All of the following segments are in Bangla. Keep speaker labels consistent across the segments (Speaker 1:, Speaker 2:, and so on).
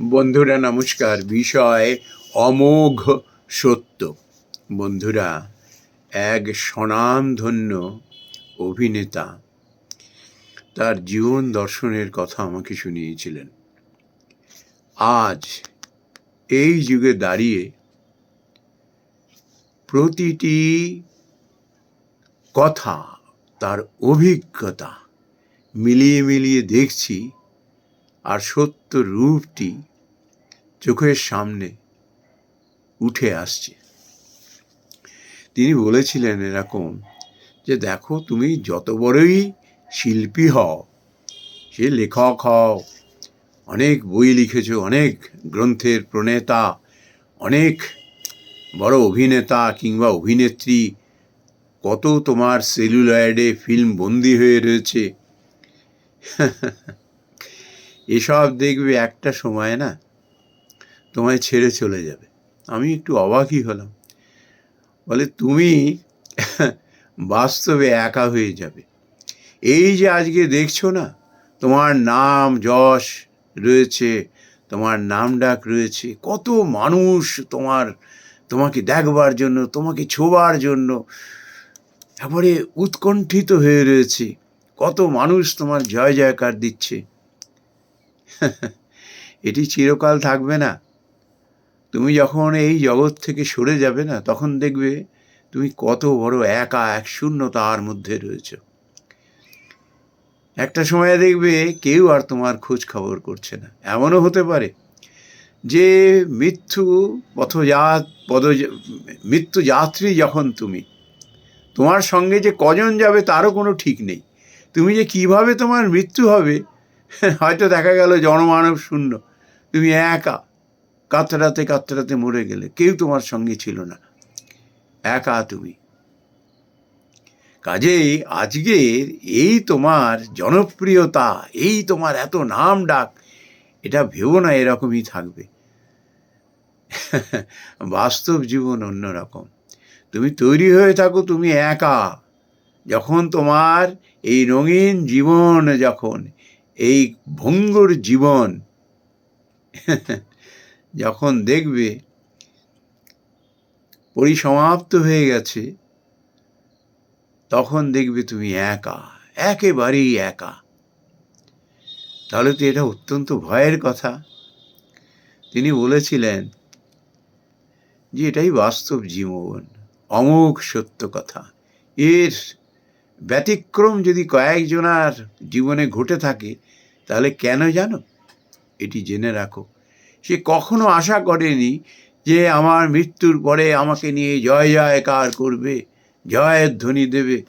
Speaker 1: বন্ধুরা, নমস্কার। বিষয় অমোঘ সত্য। বন্ধুরা, এক স্বনামধন্য অভিনেতা তার জীবন দর্শনের কথা আমাকে শুনিয়েছিলেন। আজ এই যুগে দাঁড়িয়ে প্রতিটি কথা তার অভিজ্ঞতা মিলিয়ে মিলিয়ে দেখছি আর সত্য রূপটি চোখের সামনে উঠে আসছে। তিনি বলেছিলেন এরকম যে, দেখো, তুমি যত বড়ই শিল্পী হও, সে লেখক হও, অনেক বই লিখেছ, অনেক গ্রন্থের প্রণেতা, অনেক বড় অভিনেতা কিংবা অভিনেত্রী, কত তোমার সেলুলয়েডে ফিল্ম বন্দি হয়ে রয়েছে। এসব দেখবে একটা সময় না তোমায় ছেড়ে চলে যাবে। আমি একটু অবাকই হলাম। বলে, তুমি বাস্তবে একা হয়ে যাবে। এই যে আজকে দেখছ না, তোমার নাম যশ রয়েছে, তোমার নাম ডাক রয়েছে, কত মানুষ তোমার, তোমাকে দেখবার জন্য, তোমাকে ছোবার জন্য, তারপরে উৎকণ্ঠিত হয়ে রয়েছে, কত মানুষ তোমার জয় জয়কার দিচ্ছে। এটি চিরকাল থাকবে না। তুমি যখন এই জগৎ থেকে সরে যাবে না, তখন দেখবে তুমি কত বড় একা এক শূন্যতার মধ্যে রয়েছ। একটা সময় দেখবে কেউ আর তোমার খোঁজ খবর করছে না। এমনও হতে পারে যে মৃত্যু পথযাত, পদ, মৃত্যু যাত্রী যখন তুমি, তোমার সঙ্গে যে কজন যাবে তারও কোনো ঠিক নেই। তুমি যে কীভাবে তোমার মৃত্যু হবে হয়তো দেখা গেল জনমানব শূন্য। তুমি একা। কাতরাতে কাতরাতে মরে গেলে। কেউ তোমার সঙ্গে ছিল না। একা তুমি। কাজেই আজকের এই তোমার জনপ্রিয়তা, এই তোমার এত নাম ডাক, এটা ভেবো না এরকমই থাকবে। বাস্তব জীবন অন্যরকম তুমি তৈরি হয়ে থাকো, তুমি একা। যখন তোমার এই রঙিন জীবন যখন এই ভঙ্গুর জীবন। যখন দেখবে পরিসমাপ্ত হয়ে গেছে, তখন দেখবে তুমি একা, একেবারেই একা। তাহলে তো এটা অত্যন্ত ভয়ের কথা। তিনি বলেছিলেন যে, এটাই বাস্তব জীবন, অমোঘ সত্য কথা। এর ব্যতিক্রম যদি কয়েকজনার জীবনে ঘটে থাকে, তাহলে কেন জানো? এটি জেনে রাখো। সে কখনো আশা করেনি যে আমার মৃত্যুর পরে আমাকে নিয়ে জয় জয়কার করবে, জয়ের ধ্বনি দেবে।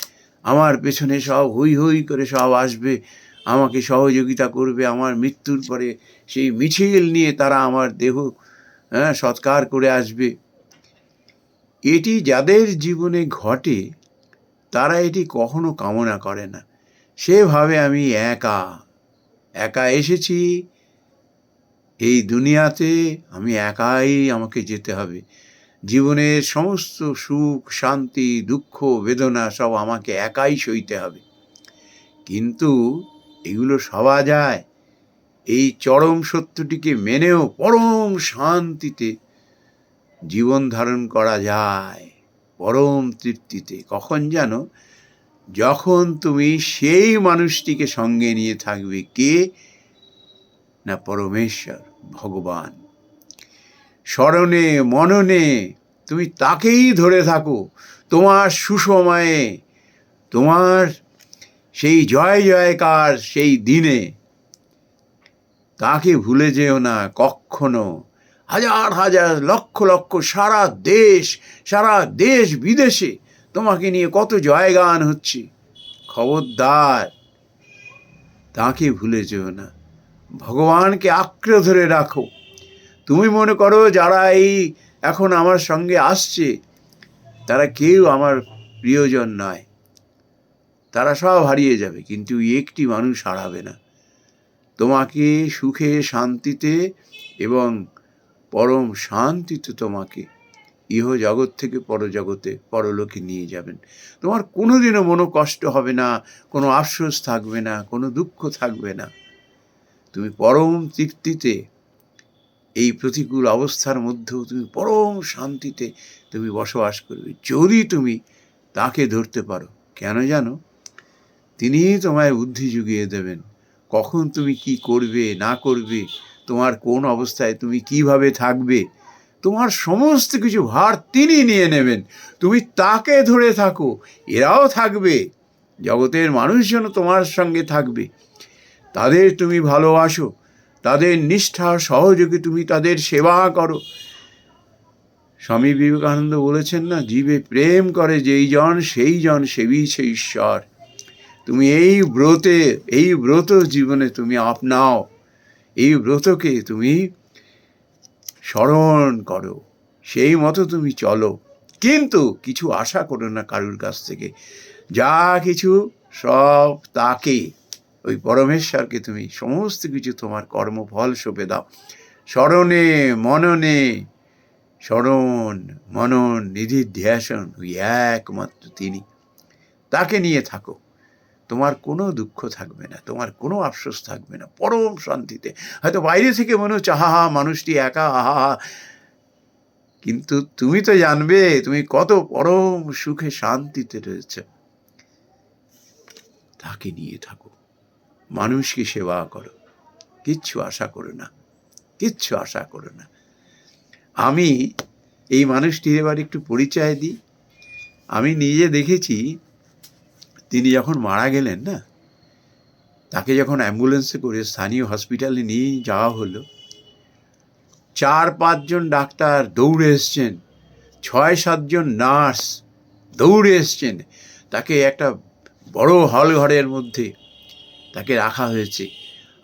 Speaker 1: আমার পেছনে সব হই হই করে সব আসবে, আমাকে সহযোগিতা করবে। আমার মৃত্যুর পরে সেই মিছিল নিয়ে তারা আমার দেহ হ্যাঁ সৎকার করে আসবে। এটি যাদের জীবনে ঘটে তারা এটি কখনো কামনা করে না। সেভাবে আমি একা একা এসেছি। এই দুনিয়াতে আমি একাই আমাকে যেতে হবে। জীবনের সমস্ত সুখ, শান্তি, দুঃখ, বেদনা সব আমাকে একাই সইতে হবে। কিন্তু এগুলো সবা যায়। এই চরম সত্যটিকে মেনেও পরম শান্তিতে জীবন ধারণ করা যায়। পরম তৃপ্তিতে। কখন যেন যখন তুমি সেই মানুষটিকে সঙ্গে নিয়ে থাকবে কে? না পরমেশ্বর, ভগবান। স্মরণে, মননে, তুমি তাকেই ধরে থাকো। তোমার সুসময়ে, তোমার সেই জয় জয়কার সেই দিনে। তাকে ভুলে যেও না কখনো। হাজার হাজার, লক্ষ লক্ষ সারা দেশ সারা দেশ বিদেশে তোমাকে নিয়ে কত জয়গান হচ্ছে। খবরদার, তাকে ভুলে যেও না। ভগবানকে আঁকড়ে ধরে রাখো। তুমি মনে করো যারা এই এখন আমার সঙ্গে আসছে, তারা কেউ আমার প্রিয়জন নয়। তারা সব হারিয়ে যাবে, কিন্তু একটি মানুষ হারাবে না। তোমাকে সুখে, শান্তিতে এবং পরম শান্তিতে তোমাকে ইহ জগৎ থেকে পরজগতে পরলোকে নিয়ে যাবেন। তোমার কোনোদিনও মনো কষ্ট হবে না, কোনো আফসোস থাকবে না, কোনো দুঃখ থাকবে না। তুমি পরম তৃপ্তিতে এই প্রতিকূল অবস্থার মধ্যেও তুমি পরম শান্তিতে তুমি বসবাস করবে। যদি তুমি তাকে ধরতে পারো, কেন জানো? তিনিই তোমায় বুদ্ধি জুগিয়ে দেবেন। কখন তুমি কি করবে, না করবে তোমার কোন অবস্থায় তুমি কীভাবে থাকবে? তোমার সমস্ত কিছু ভার তিনি নিয়ে নেবেন। তুমি তাকে ধরে থাকো, এরাও থাকবে। জগতের মানুষজন তোমার সঙ্গে থাকবে। তাদের তুমি ভালোবাসো, তাদের নিষ্ঠা, সহযোগে তুমি তাদের সেবা করো। স্বামী বিবেকানন্দ বলেছেন না, জীবে প্রেম করে যেই জন, সেই জন সেবিছে ঈশ্বর। তুমি এই ব্রতে, এই ব্রত জীবনে তুমি আপনাও। এই ব্রতকে তুমি স্মরণ করো। সেই মতো তুমি চলো। কিন্তু কিছু আশা করো না কারুর কাছ থেকে। যা কিছু সব তাকে। ওই পরমেশ্বরকে তুমি সমস্ত কিছু তোমার কর্মফল সঁপে দাও। স্মরণে মননে, স্মরণ মনন নিধি ধ্যাসন, ওই একমাত্র তিনি। তাকে নিয়ে থাকো। তোমার কোনো দুঃখ থাকবে না, তোমার কোনো আফসোস থাকবে না, পরম শান্তিতে। হয়তো বাইরে থেকে মনে হচ্ছে, আহা হা মানুষটি একা, আহা হা কিন্তু তুমি তো জানবে, তুমি কত পরম সুখে শান্তিতে রয়েছে। তাকে নিয়ে থাকো। মানুষকে সেবা করো। কিচ্ছু আশা করো না, কিচ্ছু আশা করো না। আমি এই মানুষটির এবার একটু পরিচয় দিই। আমি নিজে দেখেছি তিনি যখন মারা গেলেন না, তাকে যখন অ্যাম্বুলেন্সে করে স্থানীয় হসপিটালে নিয়ে যাওয়া হলো, চার পাঁচজন ডাক্তার দৌড়ে এসছেন, ছয় সাতজন নার্স দৌড়ে এসছেন, তাকে একটা বড় হল ঘরের মধ্যে তাকে রাখা হয়েছে।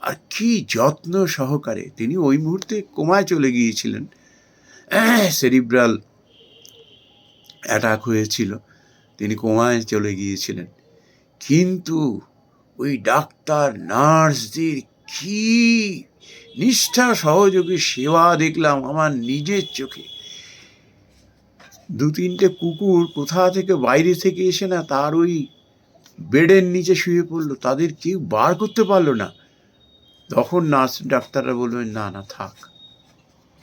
Speaker 1: আর কি যত্ন সহকারে তিনি ওই মুহূর্তে কোমায় চলে গিয়েছিলেন। সেরিব্রাল অ্যাটাক হয়েছিল, তিনি কোমায় চলে গিয়েছিলেন। কিন্তু ওই ডাক্তার, নার্সদের কি নিষ্ঠা সহযোগে সেবা দেখলাম আমার নিজের চোখে। দু তিনটে কুকুর কোথা থেকে বাইরে থেকে এসে না তার ওই বেডের নিচে শুয়ে পড়ল, তাদের কেউ বার করতে পারল না। তখন নার্স ডাক্তাররা বলবেন না না, থাক,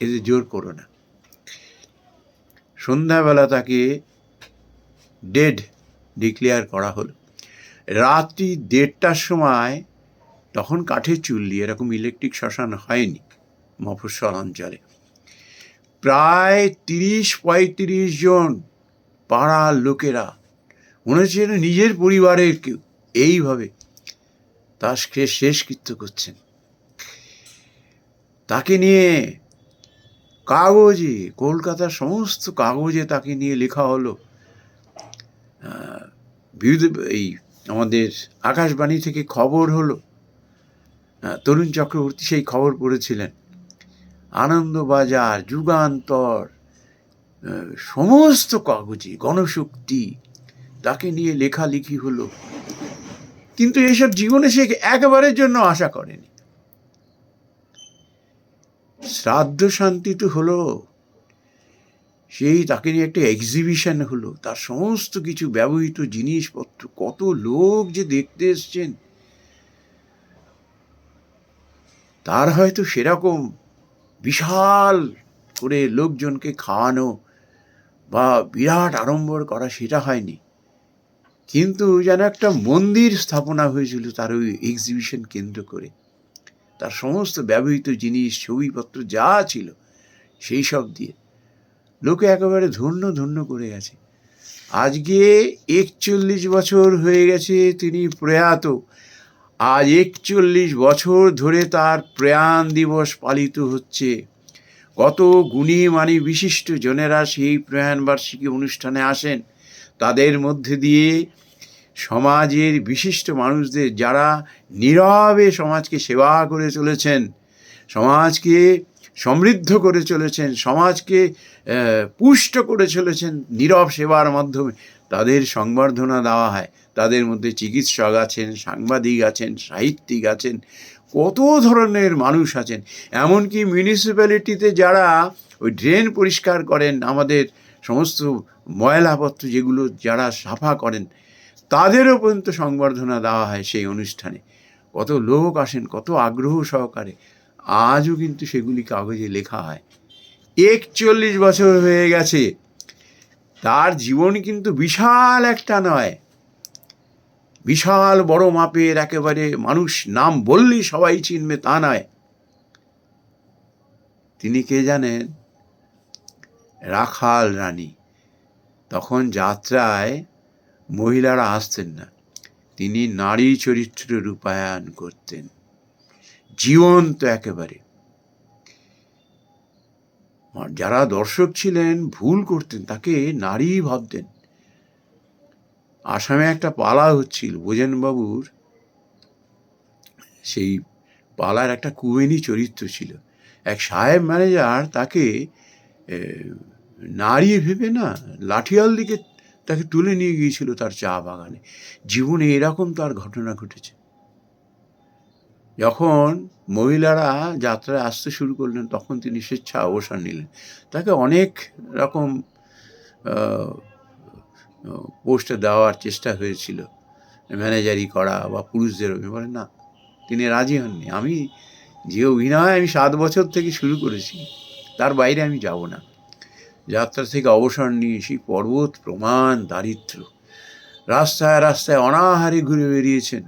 Speaker 1: এদের জোর করো না। সন্ধ্যাবেলা তাকে ডেড ডিক্লেয়ার করা হলো। রাত্রি দেড়টার সময় তখন কাঠের চুল্লি এরকম ইলেকট্রিক শ্মশান হয়নি মফস্বল অঞ্চলে। প্রায় তিরিশ পঁয়ত্রিশ জন পাড়ার লোকেরা মনে হচ্ছে যেন নিজের পরিবারের কেউ। এইভাবে তার শেষকৃত্য করছেন। তাকে নিয়ে কাগজে, কলকাতার সমস্ত কাগজে তাকে নিয়ে লেখা হলো এই আমাদের আকাশবাণী থেকে খবর হলো তরুণ চক্রবর্তী সেই খবর পড়েছিলেন। আনন্দবাজার যুগান্তর সমস্ত কাগজে গণশক্তি, তাকে নিয়ে লেখালেখি হলো। কিন্তু এসব জীবনে সে একেবারের জন্য আশা করেনি। শ্রাদ্ধ শান্তি তো হলো সেই তাকে নিয়ে একটা এক্সিবিশন হলো। তার সমস্ত কিছু ব্যবহৃত জিনিসপত্র, কত লোক যে দেখতে এসছেন। তার হয়তো সেরকম বিশাল করে লোকজনকে খাওয়ানো বা বিরাট আড়ম্বর করা সেটা হয়নি। কিন্তু যেন একটা মন্দির স্থাপনা হয়েছিল তার ওই এক্সিবিশন কেন্দ্র করে। তার সমস্ত ব্যবহৃত জিনিস, ছবিপত্র যা ছিল, সেই সব দিয়ে। লোকে একেবারে ধন্য ধন্য করে গেছে। আজকে একচল্লিশ বছর হয়ে গেছে তিনি প্রয়াত। আজ একচল্লিশ বছর ধরে তার প্রয়াণ দিবস পালিত হচ্ছে। কত গুণী মানি বিশিষ্ট জনেরা সেই প্রয়াণ বার্ষিকী অনুষ্ঠানে আসেন। তাদের মধ্যে দিয়ে সমাজের বিশিষ্ট মানুষদের যারা নীরবে সমাজকে সেবা করে চলেছেন, সমাজকে সমৃদ্ধ করে চলেছেন, সমাজকে পুষ্ট করে চলেছেন, নীরব সেবার মাধ্যমে। তাদের সংবর্ধনা দেওয়া হয়। তাদের মধ্যে চিকিৎসক আছেন, সাংবাদিক আছেন, সাহিত্যিক আছেন, কত ধরনের মানুষ আছেন। এমনকি মিউনিসিপ্যালিটিতে যারা ওই ড্রেন পরিষ্কার করেন, আমাদের সমস্ত ময়লাপত্র যেগুলো যারা সাফা করেন, তাদেরও পর্যন্ত সংবর্ধনা দেওয়া হয় সেই অনুষ্ঠানে। কত লোক আসেন, কত আগ্রহ সহকারে। আজও কিন্তু সেগুলি কাগজে লেখা হয়। একচল্লিশ বছর হয়ে গেছে। তার জীবন কিন্তু বিশাল একটা নয়। বিশাল বড় মাপের একেবারে মানুষ নাম বললেই সবাই চিনবে তা নয়। তিনি কে জানেন? রাখাল রানী। তখন যাত্রায় মহিলারা আসতেন না। তিনি নারী চরিত্র রূপায়ণ করতেন। জীবন্ত একেবারে। যারা দর্শক ছিলেন, ভুল করতেন, তাকে নারী ভাবতেন। আসামে একটা পালা হচ্ছিল বোজেনবাবুর সেই পালার একটা কুবেনি চরিত্র ছিল। এক সাহেব ম্যানেজার তাকে নারী ভেবে না, লাঠিয়াল দিকে তাকে তুলে নিয়ে গিয়েছিল তার চা বাগানে। জীবনে এরকম তার ঘটনা ঘটেছে। যখন মহিলারা যাত্রায় আসতে শুরু করলেন, তখন তিনি স্বেচ্ছা অবসর নিলেন। তাকে অনেক রকম পোস্টে দেওয়ার চেষ্টা হয়েছিল। ম্যানেজারি করা বা পুরুষদের বলেন, না, তিনি রাজি হননি। আমি যে অভিনয় আমি সাত বছর থেকে শুরু করেছি, তার বাইরে আমি যাব না। যাত্রা থেকে অবসর নিয়ে সেই পর্বত, প্রমাণ, দারিদ্র, রাস্তায় রাস্তায় অনাহারে ঘুরে বেরিয়েছেন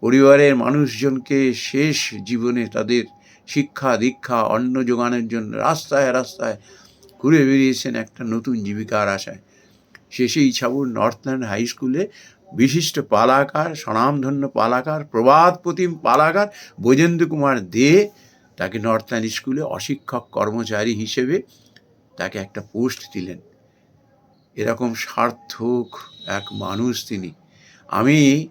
Speaker 1: পরিবারের মানুষজনকে শেষ জীবনে তাদের শিক্ষা, দীক্ষা, অন্ন যোগানোর জন্য রাস্তায় রাস্তায় ঘুরে বেরিয়েছেন একটা নতুন জীবিকার আশায়। শেষে ইছাপুর নর্থল্যান্ড হাই স্কুলে বিশিষ্ট পালাকার, স্বনামধন্য পালাকার প্রবাদ প্রতিম পালাকার বৈজেন্দ্র কুমার দে তাকে নর্থল্যান্ড স্কুলে অশিক্ষক কর্মচারী হিসেবে তাকে একটা পোস্ট দিলেন। এরকম সার্থক এক মানুষ তিনি। আমি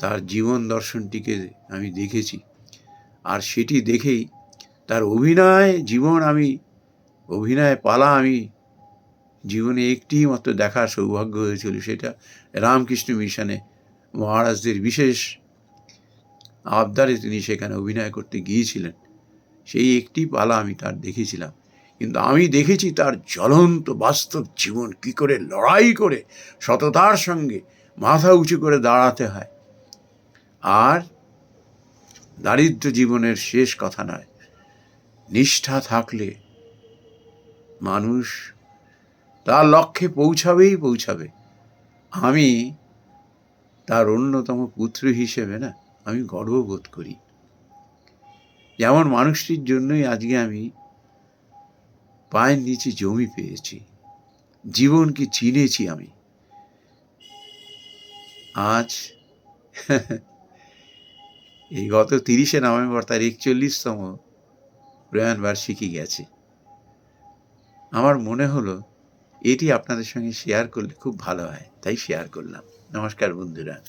Speaker 1: তার জীবন দর্শনটিকে আমি দেখেছি। আর সেটি দেখেই তার অভিনয় জীবন আমি, অভিনয় পালা আমি জীবনে একটি মাত্র দেখার সৌভাগ্য হয়েছিল সেটা রামকৃষ্ণ মিশনে মহারাজদের বিশেষ আবদারে তিনি সেখানে অভিনয় করতে গিয়েছিলেন। সেই একটি পালা আমি তার দেখেছিলাম। কিন্তু আমি দেখেছি তার জ্বলন্ত বাস্তব জীবন, কি করে লড়াই করে সততার সঙ্গে মাথা উঁচু করে দাঁড়াতে হয়। আর দারিদ্র জীবনের শেষ কথা নয়। নিষ্ঠা থাকলে মানুষ তার লক্ষ্যে পৌঁছাবেই পৌঁছাবে। আমি তার অন্যতম পুত্র হিসেবে না, আমি গর্ববোধ করি। যেমন মানুষটির জন্যই আজকে আমি পায়ের নিচে জমি পেয়েছি, জীবনকে চিনেছি আমি। আজ এই গত তিরিশে নভেম্বর তার একচল্লিশতম প্রয়াণ বার্ষিকী গেছে। আমার মনে হলো এটি আপনাদের সঙ্গে শেয়ার করলে খুব ভালো হয়। তাই শেয়ার করলাম। নমস্কার বন্ধুরা।